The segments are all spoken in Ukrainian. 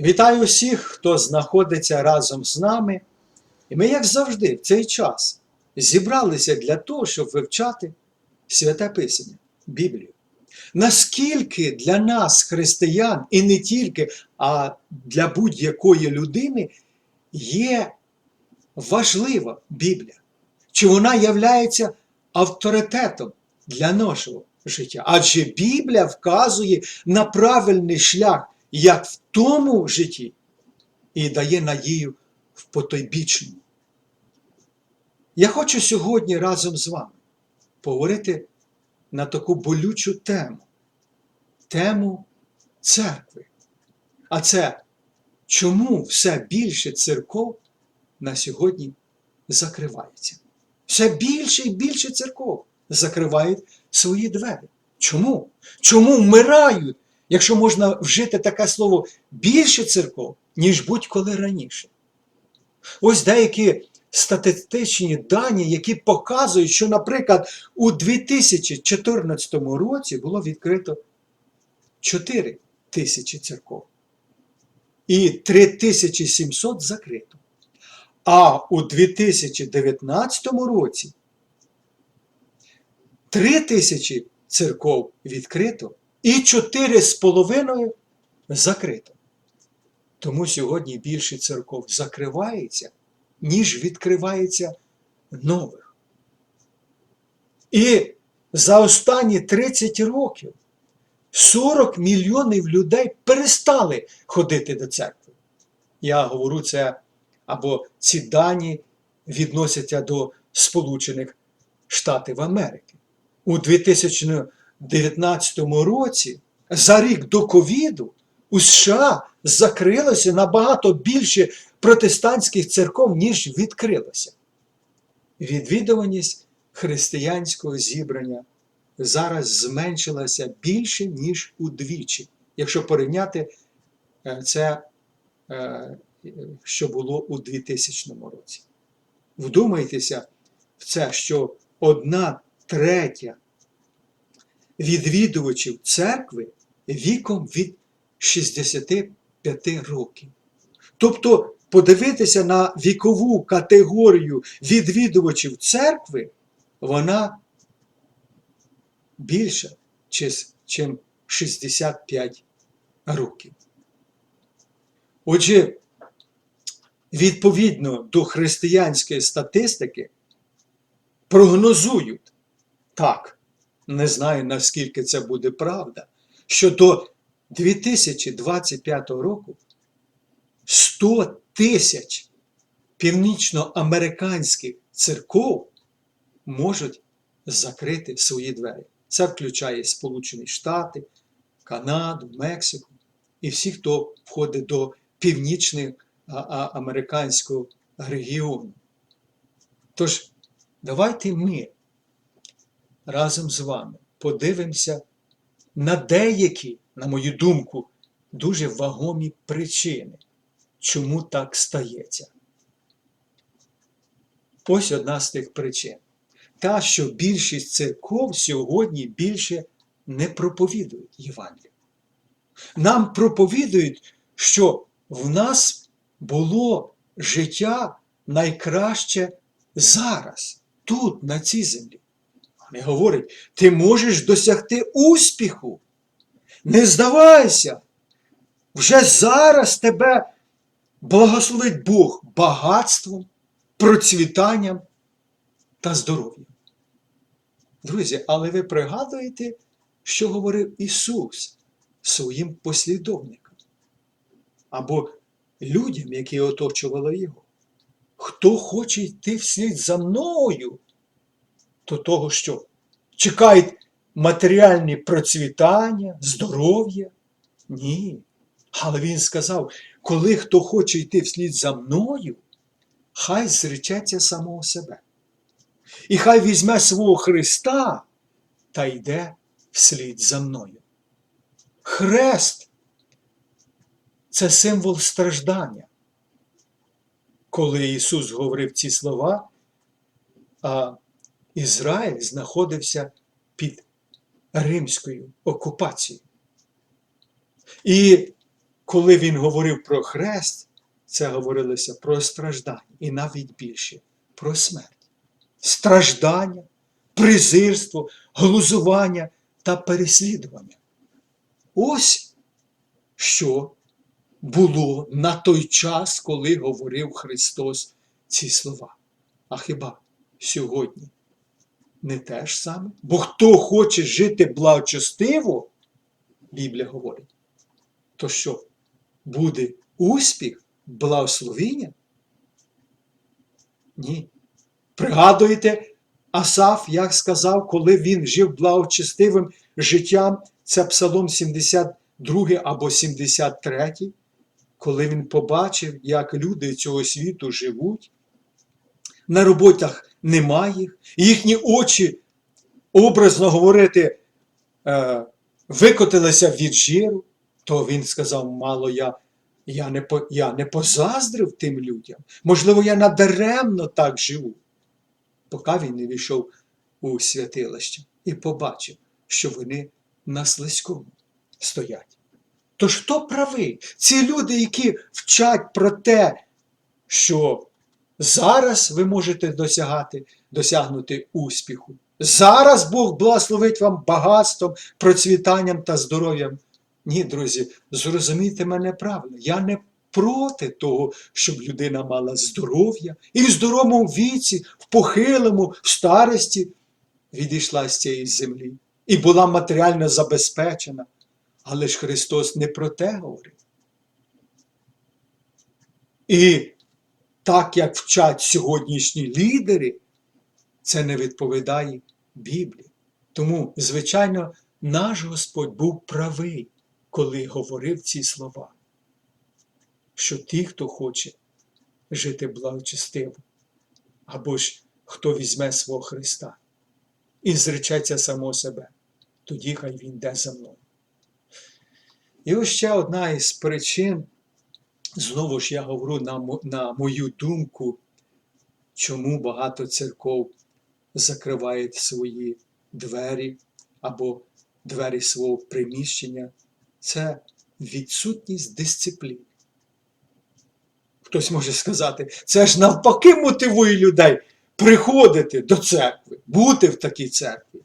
Вітаю всіх, хто знаходиться разом з нами. І ми, як завжди, в цей час зібралися для того, щоб вивчати святе Писання, Біблію. Наскільки для нас, християн, і не тільки, а для будь-якої людини є важлива Біблія? Чи вона являється авторитетом для нашого життя? Адже Біблія вказує на правильний шлях як в тому житті, і дає надію в потойбічному. Я хочу сьогодні разом з вами поговорити на таку болючу тему, тему церкви. А це чому все більше церков на сьогодні закривається? Все більше і більше церков закривають свої двері. Чому? Чому вмирають, якщо можна вжити таке слово більше церков, ніж будь-коли раніше? Ось деякі статистичні дані, які показують, що, наприклад, у 2014 році було відкрито 4 тисячі церков і 3700 закрито. А у 2019 році 3 тисячі церков відкрито і 4,5 закрито. Тому сьогодні більше церков закривається, ніж відкривається нових. І за останні 30 років 40 мільйонів людей перестали ходити до церкви. Я говорю це або ці дані відносяться до Сполучених Штатів Америки. У 2019 році, за рік до ковіду, у США закрилося набагато більше протестантських церков, ніж відкрилося. Відвідуваність християнського зібрання зараз зменшилася більше, ніж удвічі, якщо порівняти е, це, е, що було у 2000 році. Вдумайтеся в це, що одна третя відвідувачів церкви віком від 65 років. Тобто подивитися на вікову категорію відвідувачів церкви, вона більша, ніж 65 років. Отже, відповідно до християнської статистики, прогнозують так, не знаю наскільки це буде правда, що до 2025 року 100 тисяч північноамериканських церков можуть закрити свої двері. Це включає Сполучені Штати, Канаду, Мексику і всі, хто входить до північноамериканського регіону. Тож, давайте ми разом з вами подивимося на деякі, на мою думку, дуже вагомі причини, чому так стається. Ось одна з тих причин. Та, що більшість церков сьогодні більше не проповідують Євангелію. Нам проповідують, що в нас було життя найкраще зараз, тут, на цій землі. Вони говорять, ти можеш досягти успіху. Не здавайся. Вже зараз тебе благословить Бог багатством, процвітанням та здоров'ям. Друзі, але ви пригадуєте, що говорив Ісус своїм послідовникам або людям, які оточували Його. Хто хоче йти вслід за мною, то того, що чекають матеріальні процвітання, здоров'я? Ні. Але він сказав, коли хто хоче йти вслід за мною, хай зречеться самого себе. І хай візьме свого Христа та йде вслід за мною. Хрест це символ страждання. Коли Ісус говорив ці слова, Ізраїль знаходився під римською окупацією. І коли він говорив про хрест, це говорилося про страждання і навіть більше про смерть. Страждання, презирство, глузування та переслідування. Ось що було на той час, коли говорив Христос ці слова. А хіба сьогодні не те ж саме? Бо хто хоче жити благочестиво, Біблія говорить, то що буде успіх, благословіння? Ні. Пригадуєте, Асаф, як сказав, коли він жив благочестивим життям, це Псалом 72 або 73, коли він побачив, як люди цього світу живуть, на роботах немає їх, їхні очі, образно говорити, е, викотилися від жиру, то він сказав, мало я, я, не, я не позаздрив тим людям. Можливо, я надаремно так живу. Поки він не війшов у святилище і побачив, що вони на слизькому стоять. Тож хто правий? Ці люди, які вчать про те, що зараз ви можете досягати, досягнути успіху. Зараз Бог благословить вам багатством, процвітанням та здоров'ям. Ні, друзі, зрозумійте мене правильно. Я не проти того, щоб людина мала здоров'я і в здоровому віці, в похилому, в старості відійшла з цієї землі і була матеріально забезпечена. Але ж Христос не про те говорив. І так як вчать сьогоднішні лідери, це не відповідає Біблії. Тому, звичайно, наш Господь був правий, коли говорив ці слова, що ті, хто хоче жити благочестиво, або ж хто візьме свого Христа і зречеться само себе, тоді хай він йде за мною. І ось ще одна із причин, знову ж я говорю на, на мою думку, чому багато церков закривають свої двері або двері свого приміщення, це відсутність дисципліни. Хтось може сказати, це ж навпаки мотивує людей приходити до церкви, бути в такій церкві.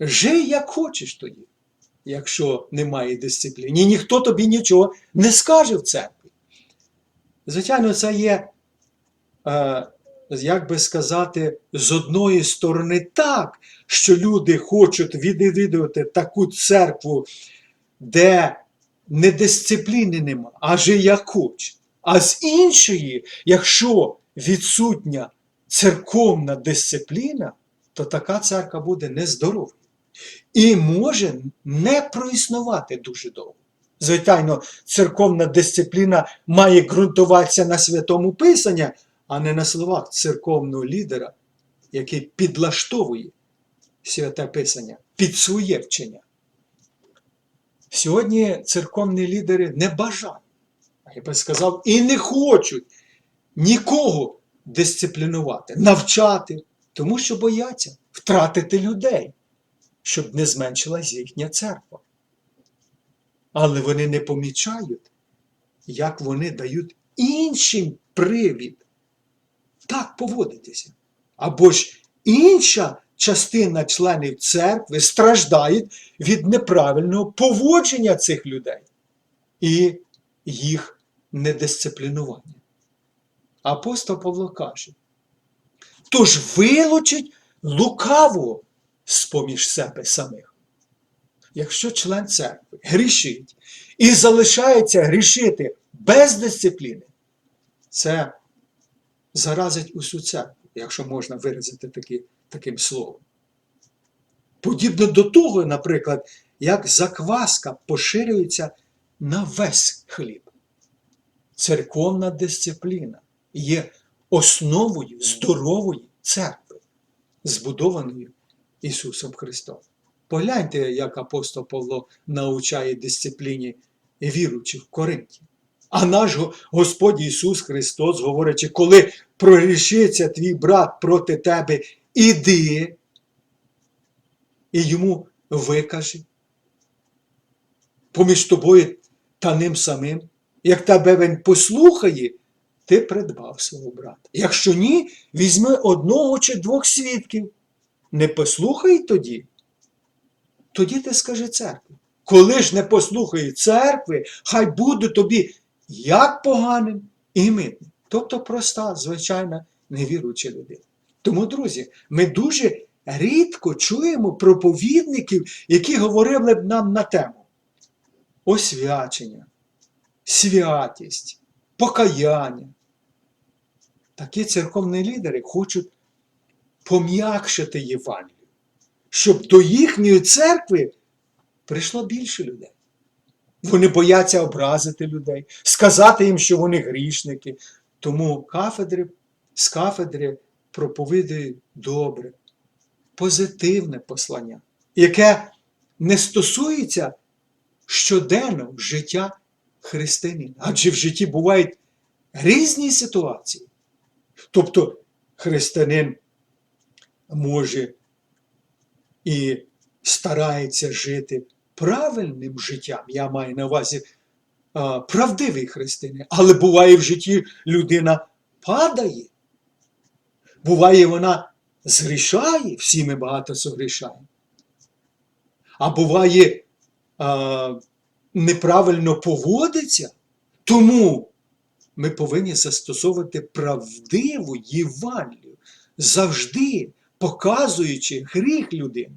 Жий як хочеш тоді, якщо немає дисципліни. І ніхто тобі нічого не скаже в церкві. Звичайно, це є, е, як би сказати, з одної сторони так, що люди хочуть відвідувати таку церкву, де не дисципліни нема, а же як хоче. А з іншої, якщо відсутня церковна дисципліна, то така церква буде нездорова і може не проіснувати дуже довго. Звичайно, церковна дисципліна має ґрунтуватися на святому Писанні, а не на словах церковного лідера, який підлаштовує святе Писання під своє вчення. Сьогодні церковні лідери не бажають, я би сказав, і не хочуть нікого дисциплінувати, навчати, тому що бояться втратити людей, щоб не зменшилась їхня церква. Але вони не помічають, як вони дають іншим привід так поводитися. Або ж інша частина членів церкви страждають від неправильного поводження цих людей і їх недисциплінування. Апостол Павло каже: тож вилучить лукавого з-поміж себе самих. Якщо член церкви грішить і залишається грішити без дисципліни, це заразить усю церкву, якщо можна виразити такі, таким словом. Подібно до того, наприклад, як закваска поширюється на весь хліб. Церковна дисципліна є основою здорової церкви, збудованої Ісусом Христом. Погляньте, як апостол Павло навчає дисципліні віруючих в Коринті. А наш Господь Ісус Христос, говорячи, коли прорішиться твій брат проти тебе, іди і йому викажи. Поміж тобою та ним самим. Як тебе він послухає, ти придбав свого брата. Якщо ні, візьми одного чи двох свідків. Не послухай тоді, тоді ти скажи церкві. Коли ж не послухає церкви, хай буде тобі як поганим і митним. Тобто проста, звичайна, невіруюча людина. Тому, друзі, ми дуже рідко чуємо проповідників, які говорили б нам на тему освячення, святість, покаяння. Такі церковні лідери хочуть пом'якшити Євангелію, щоб до їхньої церкви прийшло більше людей. Вони бояться образити людей, сказати їм, що вони грішники. Тому кафедри з кафедри проповідують добре, позитивне послання, яке не стосується щоденного життя християнина. Адже в житті бувають різні ситуації. Тобто християнин може і старається жити правильним життям. Я маю на увазі а, правдивий християнин. Але буває в житті людина падає. Буває, вона згрішає, всі ми багато согрішаємо. А буває, а, неправильно поводиться. Тому ми повинні застосовувати правдиву Євангелію, завжди показуючи гріх людини,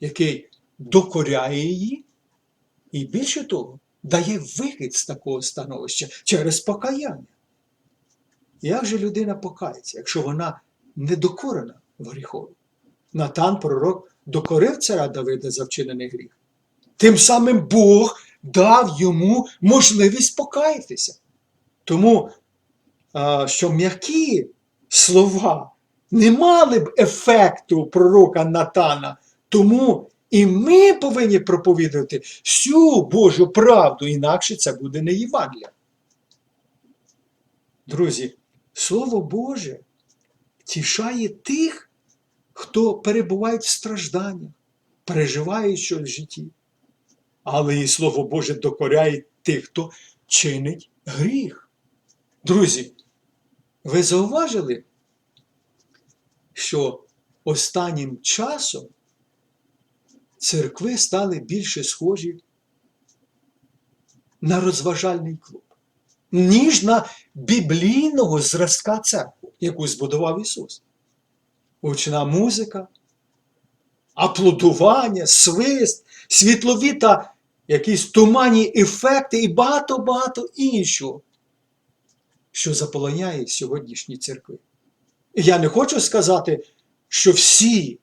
який докоряє її, і більше того, дає вихід з такого становища через покаяння. Як же людина покається, якщо вона недокорена в гріхові? Натан, пророк, докорив царя Давида за вчинений гріх. Тим самим Бог дав йому можливість покаятися. Тому, що м'які слова не мали б ефекту пророка Натана, тому і ми повинні проповідувати всю Божу правду, інакше це буде не Євангелія. Друзі, Слово Боже тішає тих, хто перебуває в стражданнях, переживає щось в житті. Але і Слово Боже докоряє тих, хто чинить гріх. Друзі, ви зауважили, що останнім часом церкви стали більше схожі на розважальний клуб, ніж на біблійного зразка церкву, яку збудував Ісус. Гучна музика, аплодування, свист, світлові та якісь туманні ефекти і багато-багато іншого, що заполоняє сьогоднішні церкви. Я не хочу сказати, що всі,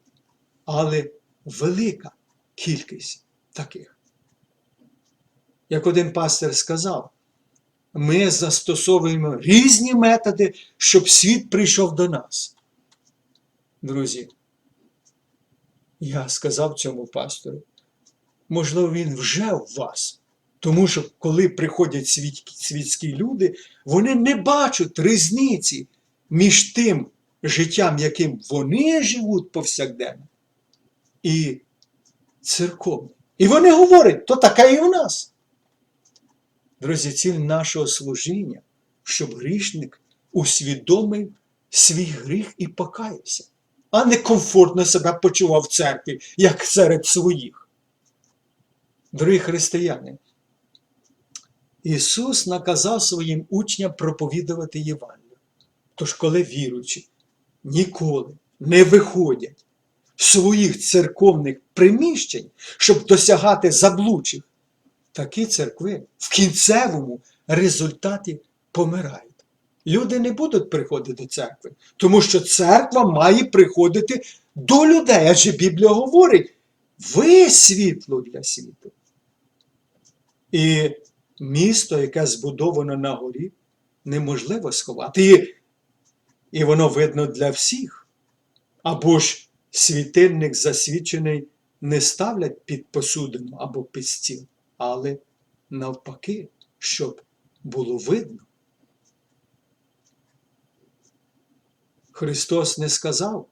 але велика кількість таких. Як один пастор сказав, ми застосовуємо різні методи, щоб світ прийшов до нас. Друзі, я сказав цьому пастору, можливо, він вже в вас. Тому що коли приходять світські люди, вони не бачать різниці між тим життям, яким вони живуть повсякденно, і церковним. І вони говорять, то таке і в нас. Друзі, ціль нашого служіння, щоб грішник усвідомив свій гріх і покаявся, а не комфортно себе почував в церкві, як серед своїх. Дорогі християни, Ісус наказав своїм учням проповідувати Євангелію. Тож, коли віруючі ніколи не виходять з своїх церковних приміщень, щоб досягати заблучих, такі церкви в кінцевому результаті помирають. Люди не будуть приходити до церкви, тому що церква має приходити до людей. Адже Біблія говорить: ви світло для світу. І місто, яке збудовано на горі, неможливо сховати. І, і воно видно для всіх. Або ж світильник засвічений не ставлять під посудину або під стіл, але навпаки, щоб було видно. Христос не сказав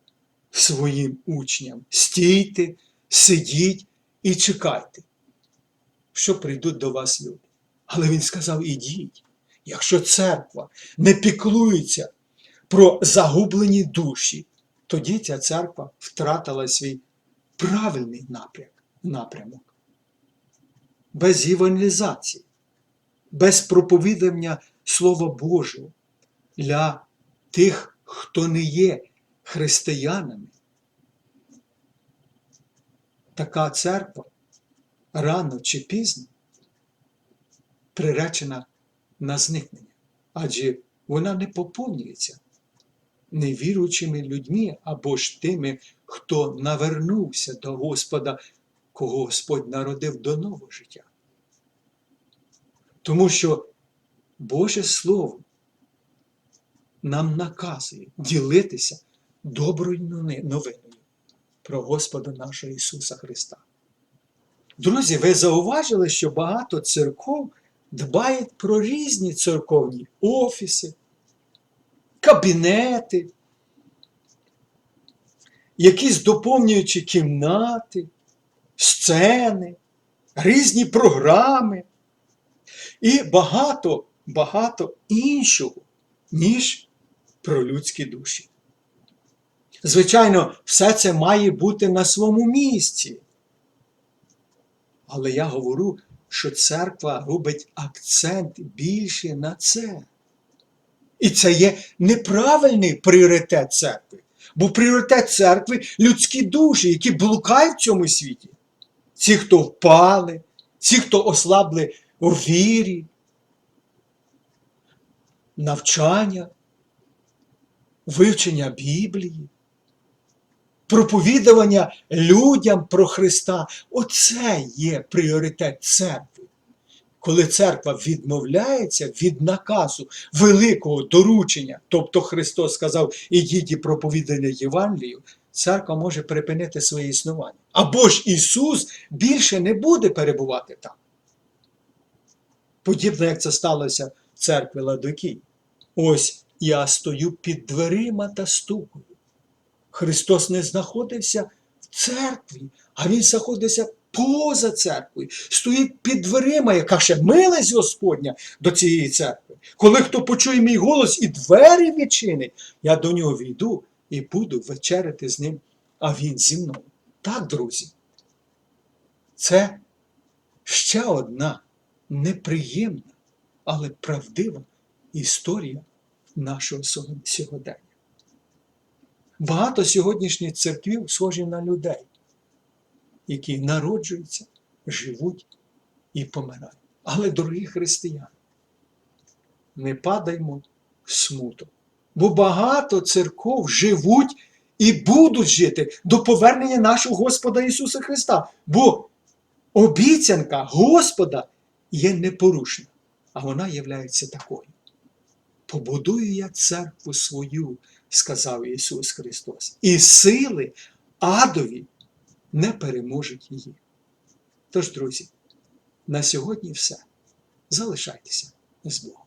своїм учням: стійте, сидіть і чекайте, що прийдуть до вас люди. Але він сказав: ідіть, якщо церква не піклується про загублені душі, тоді ця церква втратила свій правильний напрям, напрямок. Без евангелізації, без проповідання Слова Божого для тих, хто не є християнами. Така церква рано чи пізно приречена на зникнення, адже вона не поповнюється невіруючими людьми або ж тими, хто навернувся до Господа, кого Господь народив до нового життя. Тому що Боже Слово нам наказує ділитися доброю новиною про Господа нашого Ісуса Христа. Друзі, ви зауважили, що багато церков дбають про різні церковні офіси, кабінети, якісь доповнюючі кімнати, сцени, різні програми і багато, багато іншого, ніж про людські душі. Звичайно, все це має бути на своєму місці. Але я говорю, що церква робить акцент більше на це. І це є неправильний пріоритет церкви. Бо пріоритет церкви людські душі, які блукають в цьому світі. Ті, хто впали, ті, хто ослабли у вірі, навчання, вивчення Біблії, проповідування людям про Христа. Оце є пріоритет церкви. Коли церква відмовляється від наказу великого доручення, тобто Христос сказав, ідіть і проповідання Євангелію, церква може припинити своє існування. Або ж Ісус більше не буде перебувати там. Подібно, як це сталося в церкві Ладокій. Ось я стою під дверима та стукаю. Христос не знаходився в церкві, а Він знаходився поза церквою, стоїть під дверима, яка ще милость Господня до цієї церкви. Коли хто почує мій голос і двері відчинить, я до нього війду і буду вечеряти з ним, а він зі мною. Так, друзі. Це ще одна неприємна, але правдива історія нашого сьогодення. Багато сьогоднішніх церквів схожі на людей, які народжуються, живуть і помирають. Але, дорогі християни, не падаймо в смуток. Бо багато церков живуть і будуть жити до повернення нашого Господа Ісуса Христа. Бо обіцянка Господа є непорушна, а вона є такою. Побудую я церкву свою, сказав Ісус Христос, і сили адові не переможуть її. Тож, друзі, на сьогодні все. Залишайтеся з Богом.